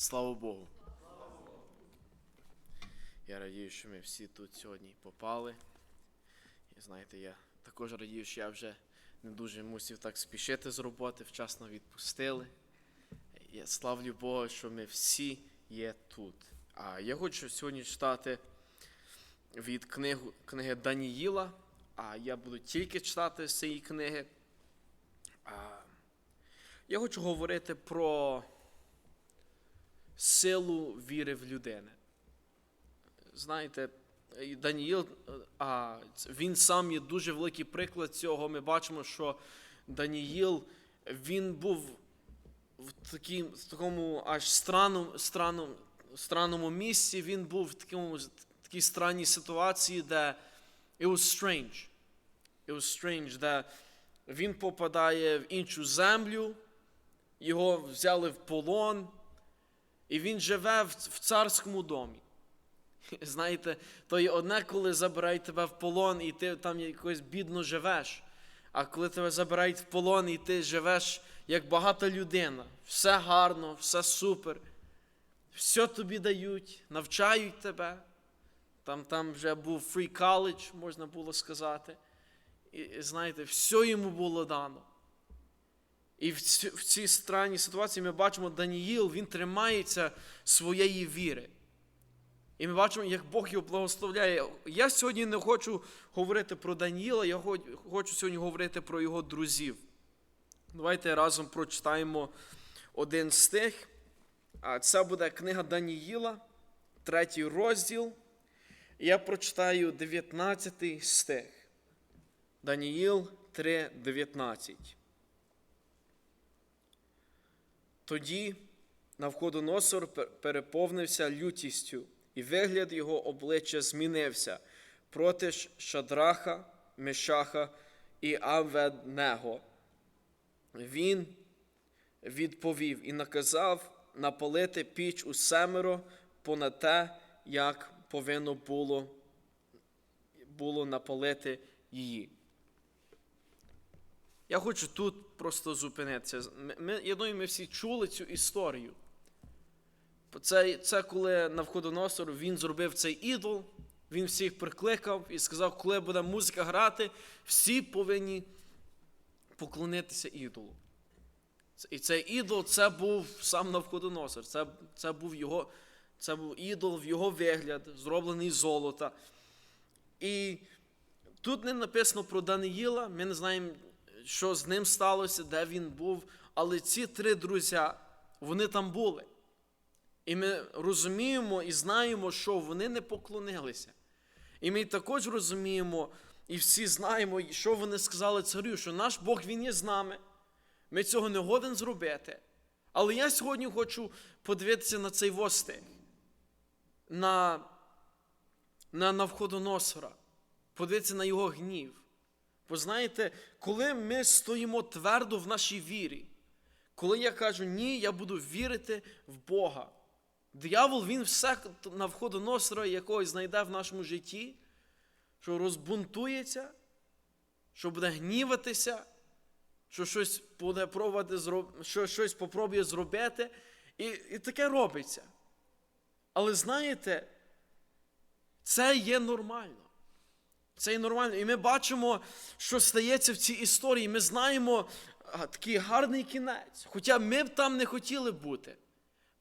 Слава Богу. Я радію, що ми всі тут сьогодні попали. І знаєте, я також радію, що я вже не дуже мусив так спішити з роботи, вчасно відпустили. Я славлю Бога, що ми всі є тут. А я хочу сьогодні читати від книгу, книги Даніїла, а я буду тільки читати з цієї книги. А, я хочу говорити про силу віри в людини. Знаєте, Даніїл, а, він сам є дуже великий приклад цього. Ми бачимо, що Даніїл він був в, такій, в такому аж странному, странному, странному місці, він був в такому, такій странній ситуації, де it was strange. It was strange, де він попадає в іншу землю, його взяли в полон, і він живе в, царському домі. Знаєте, то є одне, коли забирають тебе в полон, і ти там якось бідно живеш. А коли тебе забирають в полон, і ти живеш як багата людина, все гарно, все супер, все тобі дають, навчають тебе. Там, там вже був free college, можна було сказати. І знаєте, все йому було дано. І в, цій странній ситуації ми бачимо, Даніїл, він тримається своєї віри. І ми бачимо, як Бог його благословляє. Я сьогодні не хочу говорити про Даніїла, я хочу сьогодні говорити про його друзів. Давайте разом прочитаємо один стих. Це буде книга Даніїла, третій розділ. Я прочитаю 19 стих. Даніїл 3, 19. Тоді Навходоносор пер- переповнився лютістю, і вигляд його обличчя змінився проти Шадраха, Мешаха і Аведнего. Він відповів і наказав напалити піч у семеро понад те, як повинно було, було напалити її. Я хочу тут просто зупинитися. Ми, я думаю, ми всі чули цю історію. Це, це коли Навходоносор він зробив цей ідол, він всіх прикликав і сказав, коли буде музика грати, всі повинні поклонитися ідолу. І цей ідол це був сам Навходоносор. Це, це був його, це був ідол в його вигляд, зроблений з золота. І тут не написано про Даниїла, ми не знаємо, що з ним сталося, де він був, але ці три друзі, вони там були. І ми розуміємо і знаємо, що вони не поклонилися. І ми також розуміємо, і всі знаємо, що вони сказали царю, що наш Бог він є з нами. Ми цього не годен зробити. Але я сьогодні хочу подивитися на цей востих, на, на Навходоносора, подивитися на його гнів. Бо знаєте, коли ми стоїмо твердо в нашій вірі, коли я кажу, ні, я буду вірити в Бога. Диявол, він все навходоносора якогось знайде в нашому житті, що розбунтується, що буде гніватися, що щось буде пробувати що щось попробує зробити, і, і таке робиться. Але знаєте, це є нормально. Це є нормально. І ми бачимо, що стається в цій історії. Ми знаємо такий гарний кінець. Хоча ми б там не хотіли бути.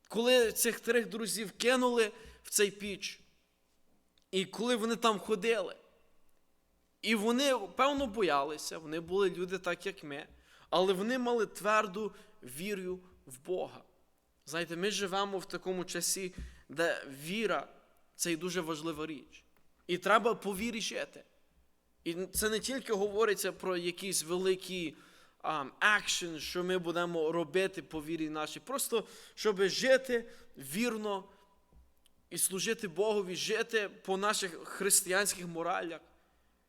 Коли цих трьох друзів кинули в цей піч, і коли вони там ходили, і вони, певно, боялися, вони були люди так, як ми, але вони мали тверду віру в Бога. Знаєте, ми живемо в такому часі, де віра це і дуже важлива річ. І треба по вірі жити. І це не тільки говориться про якийсь великий екшен, що ми будемо робити по вірі нашій. Просто щоб жити вірно і служити Богові, жити по наших християнських моралях,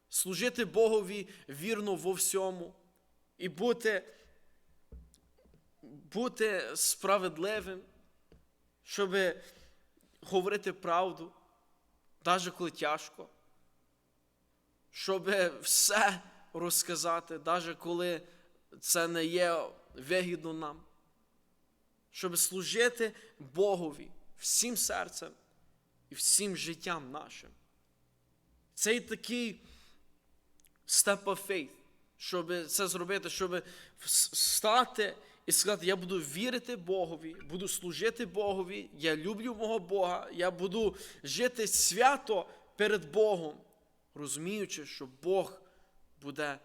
служити Богові вірно во всьому і бути, бути справедливим, щоб говорити правду, навіть коли тяжко щоб все розказати, навіть коли це не є вигідно нам. щоб служити Богові всім серцем і всім життям нашим. Цей такий step of faith, щоб це зробити, щоб вс- стати і сказати, я буду вірити Богові, буду служити Богові, я люблю мого Бога, я буду жити свято перед Богом, розуміючи, що Бог буде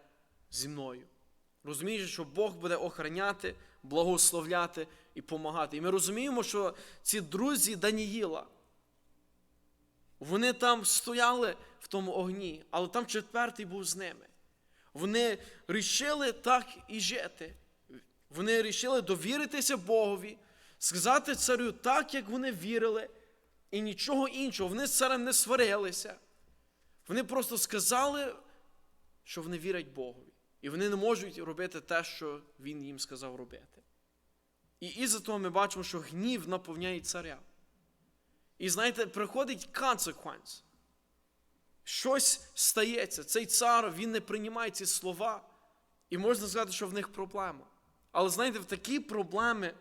зі мною. Розуміючи, що Бог буде охороняти, благословляти і помагати. І ми розуміємо, що ці друзі Даніїла, вони там стояли в тому огні, але там четвертий був з ними. Вони рішили так і жити. Вони рішили довіритися Богові, сказати царю так, як вони вірили, і нічого іншого. Вони з царем не сварилися. Вони просто сказали, що вони вірять Богові. І вони не можуть робити те, що він їм сказав робити. І із-за того ми бачимо, що гнів наповняє царя. І знаєте, приходить consequence. Щось стається. Цей цар він не приймає ці слова. І можна сказати, що в них проблема. Але знаєте, в такі проблеми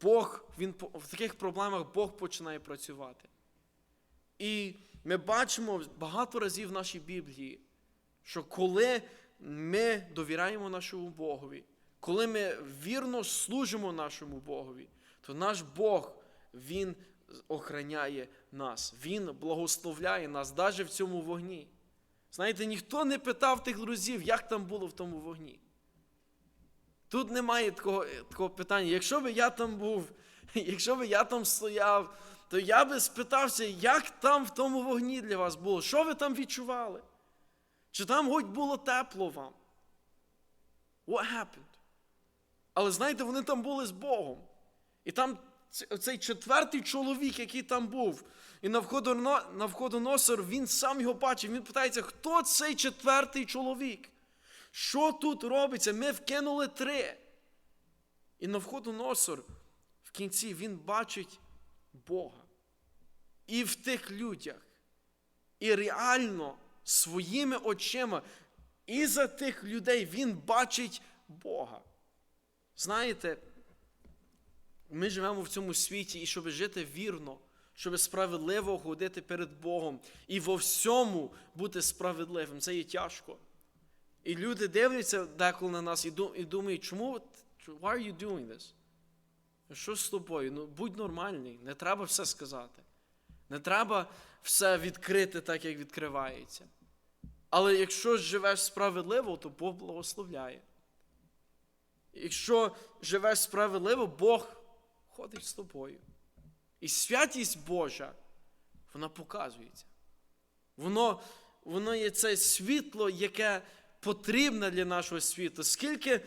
Бог, він, в таких проблемах Бог починає працювати. І ми бачимо багато разів в нашій Біблії, що коли ми довіряємо нашому Богові, коли ми вірно служимо нашому Богові, то наш Бог, Він охороняє нас, Він благословляє нас навіть в цьому вогні. Знаєте, ніхто не питав тих друзів, як там було в тому вогні. Тут немає такого, такого питання. Якщо би я там був, якщо би я там стояв, то я би спитався, як там в тому вогні для вас було, що ви там відчували? Чи там хоч було тепло вам? What happened? Але знаєте, вони там були з Богом. І там цей четвертий чоловік, який там був, і Навходоно- Навходоносор, він сам його бачив. Він питається, хто цей четвертий чоловік? Що тут робиться? Ми вкинули три. І Навходоносор в кінці він бачить Бога. І в тих людях. І реально своїми очима і за тих людей він бачить Бога. Знаєте, ми живемо в цьому світі, і щоб жити вірно, щоб справедливо ходити перед Богом і во всьому бути справедливим, це є тяжко. І люди дивляться деколи на нас і думають, чому why are you doing this? Що з тобою? Ну, будь нормальний, не треба все сказати. Не треба все відкрити так, як відкривається. Але якщо живеш справедливо, то Бог благословляє. Якщо живеш справедливо, Бог ходить з тобою. І святість Божа, вона показується. Воно, воно є це світло, яке потрібне для нашого світу. Скільки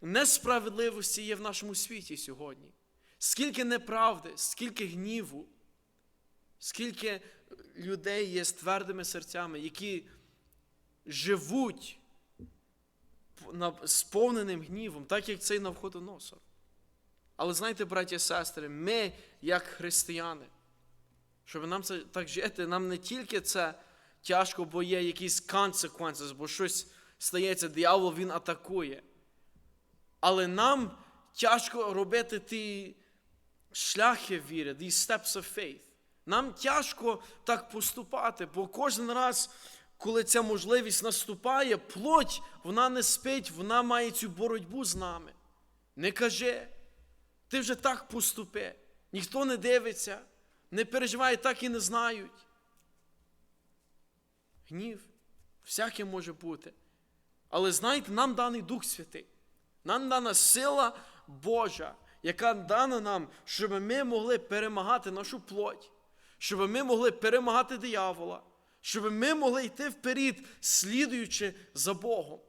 несправедливості є в нашому світі сьогодні, скільки неправди, скільки гніву, скільки людей є з твердими серцями, які живуть сповненим гнівом, так як цей навходоносор. Але знаєте, браті і сестри, ми, як християни, щоб нам це так жити, нам не тільки це тяжко, бо є якісь consequences, бо щось стається, диявол він атакує. Але нам тяжко робити ті шляхи віри, these steps of faith. Нам тяжко так поступати, бо кожен раз, коли ця можливість наступає, плоть, вона не спить, вона має цю боротьбу з нами. Не кажи, ти вже так поступи. Ніхто не дивиться, не переживає, так і не знають. Гнів, всяке може бути. Але знаєте, нам даний Дух Святий, нам дана сила Божа, яка дана нам, щоб ми могли перемагати нашу плоть, щоб ми могли перемагати диявола, щоб ми могли йти вперед, слідуючи за Богом.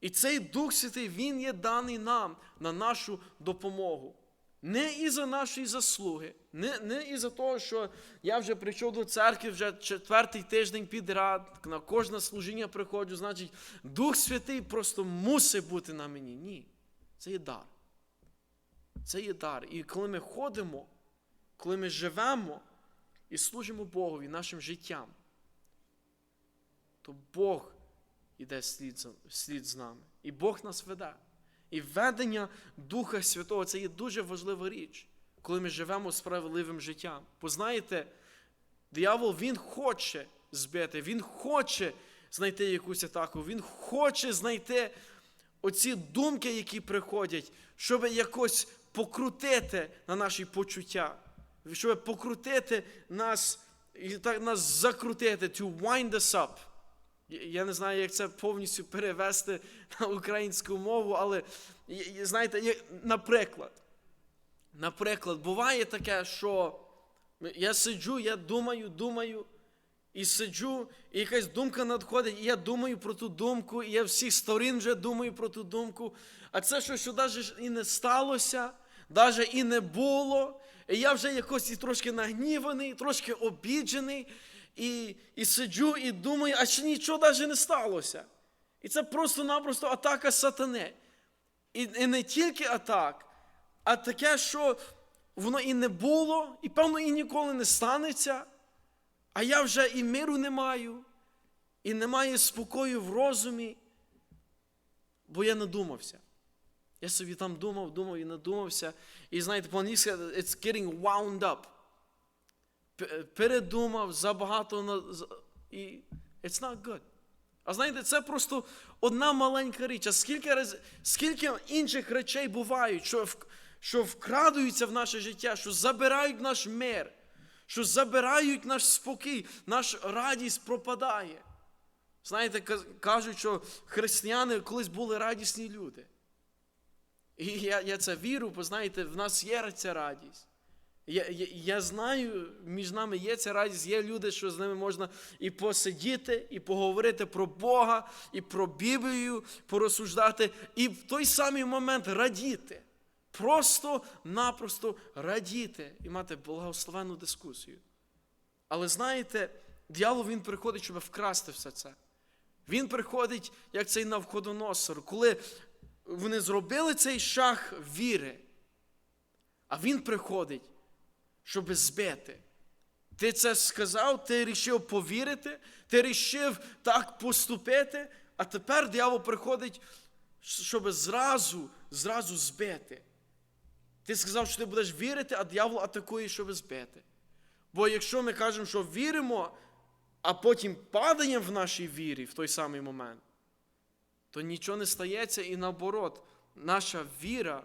І цей Дух Святий, Він є даний нам на нашу допомогу. Не із-за нашої заслуги, не, не із-за того, що я вже прийшов до церкви вже четвертий тиждень підряд, на кожне служіння приходжу, значить, Дух Святий просто мусить бути на мені. Ні. Це є дар. Це є дар. І коли ми ходимо, коли ми живемо і служимо Богові нашим життям, то Бог іде слід, слід з нами. І Бог нас веде. І введення Духа Святого це є дуже важлива річ, коли ми живемо справедливим життям. Бо знаєте, диявол він хоче збити, він хоче знайти якусь атаку, він хоче знайти оці думки, які приходять, щоб якось покрутити на наші почуття, щоб покрутити нас і так нас закрутити, to wind us up. Я- не знаю, як це повністю перевести на українську мову, але знаєте, наприклад, наприклад, буває таке, що я сиджу, я думаю, думаю, і сиджу, і якась думка надходить, і я думаю про ту думку, і я всіх сторін вже думаю про ту думку. А це що, що навіть і не сталося, навіть і не було. І я вже якось і трошки нагніваний, трошки обіджений, і, і сиджу і думаю, а ще нічого навіть не сталося. І це просто-напросто атака сатани. І, і не тільки атак, а таке, що воно і не було, і певно і ніколи не станеться. А я вже і миру не маю, і немає спокою в розумі, бо я надумався. Я собі там думав, думав і надумався. І знаєте, по-англійськи it's getting wound up. Передумав забагато і it's not good. А знаєте, це просто одна маленька річ. А скільки, раз, скільки інших речей бувають, що, що вкрадаються в наше життя, що забирають наш мир, що забирають наш спокій, наша радість пропадає. Знаєте, кажуть, що християни колись були радісні люди. І я, я це вірю, бо знаєте, в нас є ця радість. Я, я, я знаю, між нами є ця радість, є люди, що з ними можна і посидіти, і поговорити про Бога, і про Біблію, порозсуждати, і в той самий момент радіти. Просто-напросто радіти і мати благословенну дискусію. Але знаєте, дьявол він приходить, щоб вкрасти все це. Він приходить, як цей навходоносор, коли вони зробили цей шаг віри, а він приходить, щоб збити. Ти це сказав, ти рішив повірити, ти рішив так поступити, а тепер диявол приходить, щоб зразу, зразу збити. Ти сказав, що ти будеш вірити, а диявол атакує, щоб збити. Бо якщо ми кажемо, що віримо, а потім падаємо в нашій вірі в той самий момент, то нічого не стається і наоборот, наша віра,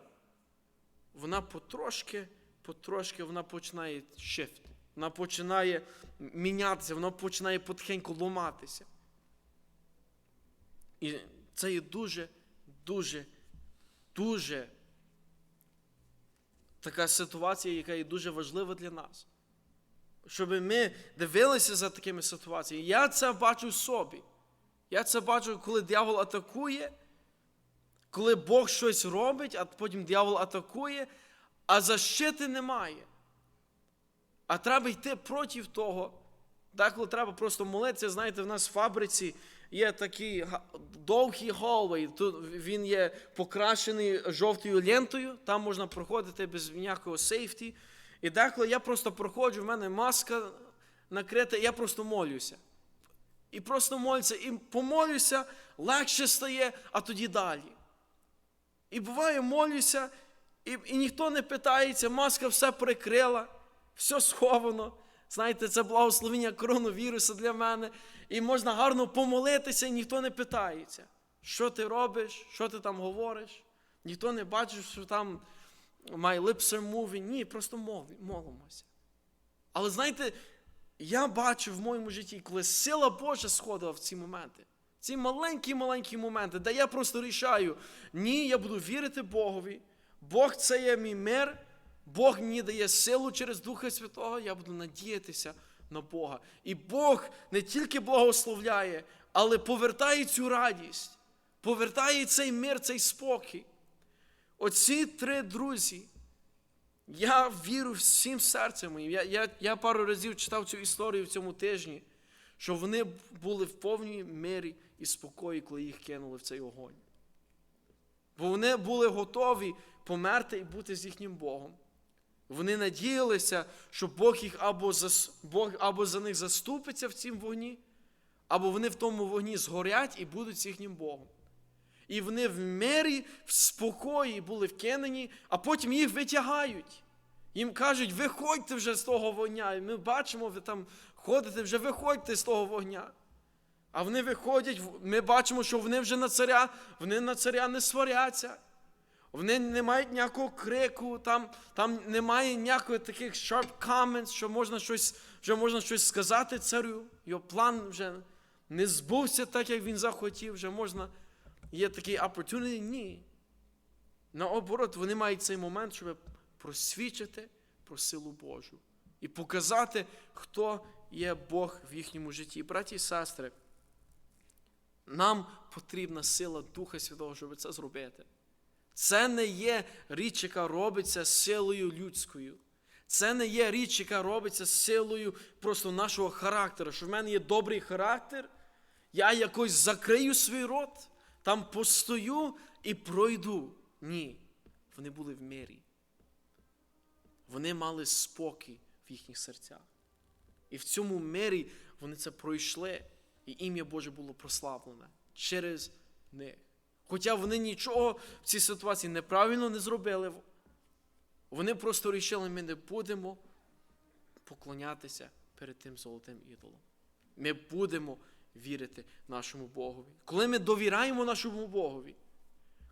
вона потрошки, потрошки вона починає shift, вона починає мінятися, вона починає потихеньку ломатися. І це є дуже, дуже, дуже така ситуація, яка є дуже важлива для нас. Щоб ми дивилися за такими ситуаціями. Я це бачу в собі. Я це бачу, коли диявол атакує, коли Бог щось робить, а потім диявол атакує, а защити немає. А треба йти проти того. Деколи треба просто молитися. Знаєте, в нас в фабриці є такий довгий Тут він є покрашений жовтою лентою, там можна проходити без ніякого сейфті. І деколи я просто проходжу, в мене маска накрита, я просто молюся. І просто молюся, і помолюся, легше стає, а тоді далі. І буває, молюся, і, і ніхто не питається, маска все прикрила, все сховано. Знаєте, це благословення коронавірусу для мене. І можна гарно помолитися, і ніхто не питається, що ти робиш, що ти там говориш. Ніхто не бачить, що там my lips are moving. Ні, просто мол, молимося. Але знаєте, я бачу в моєму житті, коли сила Божа сходила в ці моменти. Ці маленькі-маленькі моменти, де я просто рішаю, ні, я буду вірити Богові. Бог це є мій мир, Бог мені дає силу через Духа Святого, я буду надіятися на Бога. І Бог не тільки благословляє, але повертає цю радість, повертає цей мир, цей спокій. Оці три друзі, я вірю всім серцем моїм. Я, я, я пару разів читав цю історію в цьому тижні, що вони були в повній мирі і спокої, коли їх кинули в цей огонь. Бо вони були готові померти і бути з їхнім Богом. Вони надіялися, що Бог їх або за, Бог або за них заступиться в цім вогні, або вони в тому вогні згорять і будуть з їхнім Богом. І вони в мирі, в спокої були вкинені, а потім їх витягають. Їм кажуть, виходьте вже з того вогня. І ми бачимо, ви там ходите, вже виходьте з того вогня. А вони виходять, ми бачимо, що вони вже на царя, вони на царя не сваряться. Вони не мають ніякого крику, там, там немає ніяких таких sharp comments, що можна щось, вже можна щось сказати царю. Його план вже не збувся так, як він захотів, вже можна. Є такий opportunity? Ні. Наоборот, вони мають цей момент, щоб просвідчити про силу Божу і показати, хто є Бог в їхньому житті. Браті і сестри, нам потрібна сила Духа Святого, щоб це зробити. Це не є річ, яка робиться силою людською. Це не є річ, яка робиться силою просто нашого характеру. Що в мене є добрий характер, я якось закрию свій рот, там постою і пройду. Ні. Вони були в мирі. Вони мали спокій в їхніх серцях. І в цьому мирі вони це пройшли, і ім'я Боже було прославлене через них. Хоча вони нічого в цій ситуації неправильно не зробили, вони просто вирішили, ми не будемо поклонятися перед тим золотим ідолом. Ми будемо вірити нашому Богові. Коли ми довіряємо нашому Богові,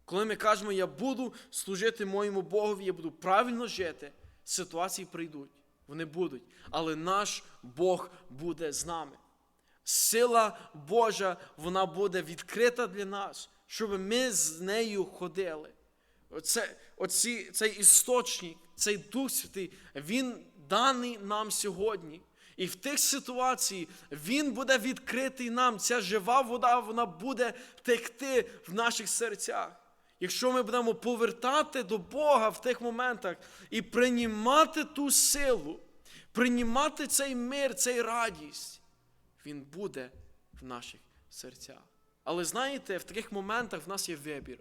коли ми кажемо, я буду служити моєму Богові, я буду правильно жити, ситуації прийдуть. Вони будуть. Але наш Бог буде з нами. Сила Божа, вона буде відкрита для нас, щоб ми з нею ходили. Оце, оці, цей істочник, цей Дух Святий, він даний нам сьогодні. І в тих ситуаціях він буде відкритий нам. Ця жива вода, вона буде текти в наших серцях. Якщо ми будемо повертати до Бога в тих моментах і приймати ту силу, приймати цей мир, цей радість, він буде в наших серцях. Але знаєте, в таких моментах в нас є вибір.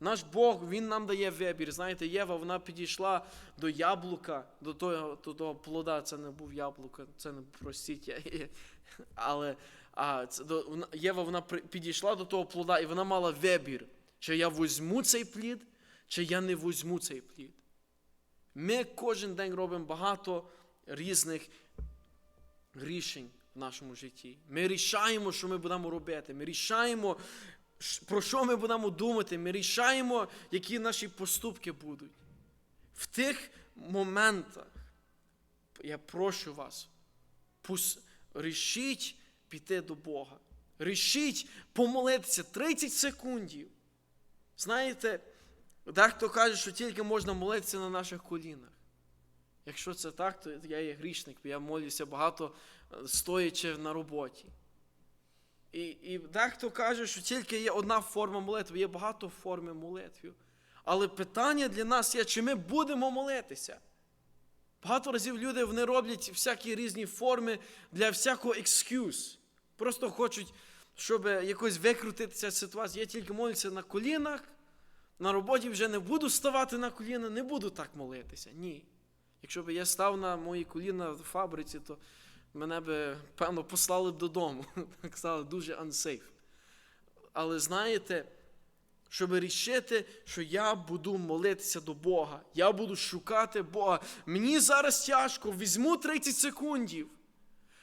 Наш Бог, Він нам дає вибір. Знаєте, Єва, вона підійшла до яблука, до того до того плода. Це не був яблука, це не простіть. я- Але а, це, до, Єва вона підійшла до того плода, і вона мала вибір, чи я візьму цей плід, чи я не візьму цей плід. Ми кожен день робимо багато різних рішень в нашому житті. Ми рішаємо, що ми будемо робити. Ми рішаємо, про що ми будемо думати. Ми рішаємо, які наші поступки будуть. В тих моментах я прошу вас, рішіть піти до Бога. Рішіть помолитися 30 секундів. Знаєте, дехто каже, що тільки можна молитися на наших колінах. Якщо це так, то я є грішник, бо я молюся багато стоячи на роботі. І, і дехто каже, що тільки є одна форма молитви, є багато форм молитви. Але питання для нас є, чи ми будемо молитися. Багато разів люди вони роблять всякі різні форми для всякого excuse. Просто хочуть, щоб якось викрутитися з. Я тільки молюся на колінах, на роботі вже не буду ставати на коліна, не буду так молитися. Ні. Якщо б я став на мої коліна в фабриці, то мене би, певно, послали б додому. Так сказали, дуже unsafe. Але знаєте, щоб рішити, що я буду молитися до Бога, я буду шукати Бога. Мені зараз тяжко, візьму 30 секундів.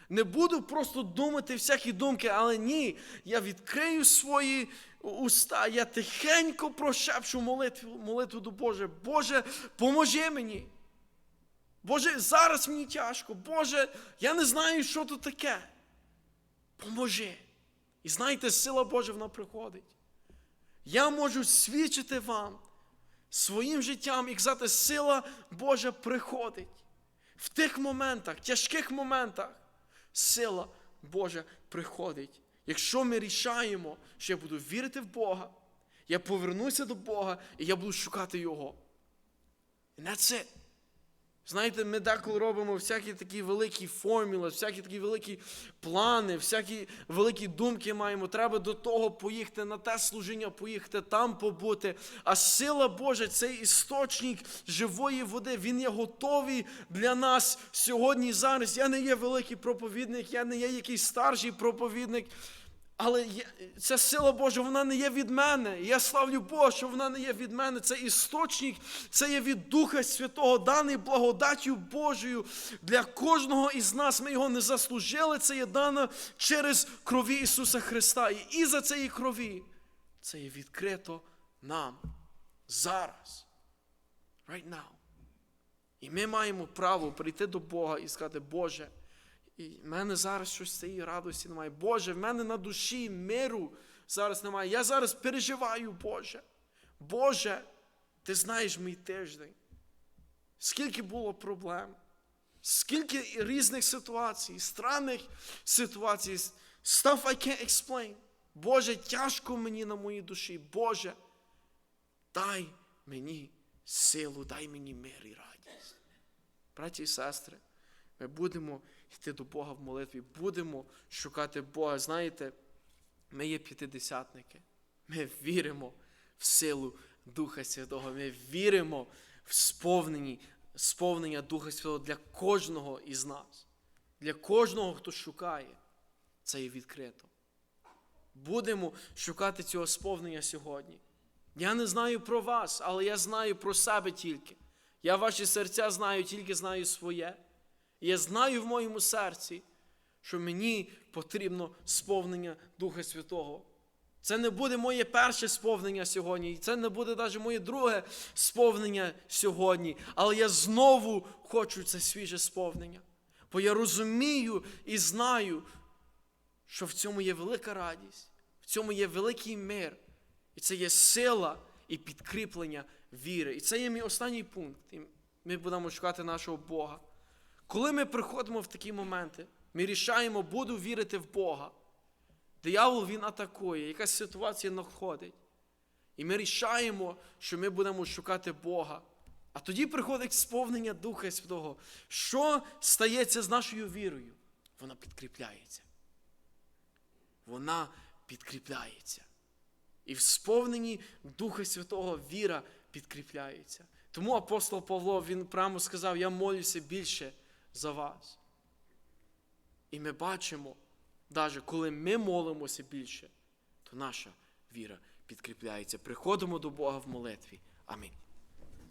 Не буду просто думати всякі думки, але ні, я відкрию свої уста, я тихенько прошепчу молитву, молитву до Боже. Боже, поможи мені. Боже, зараз мені тяжко. Боже, я не знаю, що тут таке. Поможи. І знаєте, сила Божа вона приходить. Я можу свідчити вам своїм життям і казати, сила Божа приходить. В тих моментах, тяжких моментах, сила Божа приходить. Якщо ми рішаємо, що я буду вірити в Бога, я повернуся до Бога і я буду шукати Його. І that's it. Знаєте, ми деколи робимо всякі такі великі формули, всякі такі великі плани, всякі великі думки маємо. Треба до того поїхати, на те служіння поїхати, там побути. А сила Божа, цей істочник живої води, він є готовий для нас сьогодні зараз. Я не є великий проповідник, я не є якийсь старший проповідник. Але є, ця сила Божа, вона не є від мене. Я славлю Бога, що вона не є від мене. Це істочник, це є від Духа Святого, даний благодаттю Божою для кожного із нас. Ми його не заслужили. Це є дано через крові Ісуса Христа. І із за цієї крові це є відкрито нам зараз. Right now. І ми маємо право прийти до Бога і сказати, Боже, і в мене зараз щось цієї радості немає. Боже, в мене на душі миру зараз немає. Я зараз переживаю, Боже. Боже, ти знаєш мій тиждень. Скільки було проблем, скільки різних ситуацій, странних ситуацій, stuff I can't explain. Боже, тяжко мені на моїй душі. Боже, дай мені силу, дай мені мир і радість. Браті і сестри, ми будемо йти до Бога в молитві, будемо шукати Бога. Знаєте, ми є п'ятидесятники. Ми віримо в силу Духа Святого. Ми віримо в сповнені, сповнення Духа Святого для кожного із нас. Для кожного, хто шукає, це є відкрито. Будемо шукати цього сповнення сьогодні. Я не знаю про вас, але я знаю про себе тільки. Я ваші серця знаю, тільки знаю своє. Я знаю в моєму серці, що мені потрібно сповнення Духа Святого. Це не буде моє перше сповнення сьогодні, і це не буде навіть моє друге сповнення сьогодні. Але я знову хочу це свіже сповнення. Бо я розумію і знаю, що в цьому є велика радість, в цьому є великий мир, і це є сила і підкріплення віри. І це є мій останній пункт. І ми будемо шукати нашого Бога. Коли ми приходимо в такі моменти, ми рішаємо, буду вірити в Бога. Диявол він атакує, якась ситуація находить. І ми рішаємо, що ми будемо шукати Бога. А тоді приходить сповнення Духа Святого. Що стається з нашою вірою? Вона підкріпляється. Вона підкріпляється. І в сповненні Духа Святого віра підкріпляється. Тому апостол Павло він прямо сказав: Я молюся більше за вас. І ми бачимо, навіть коли ми молимося більше, то наша віра підкріпляється. Приходимо до Бога в молитві. Амінь.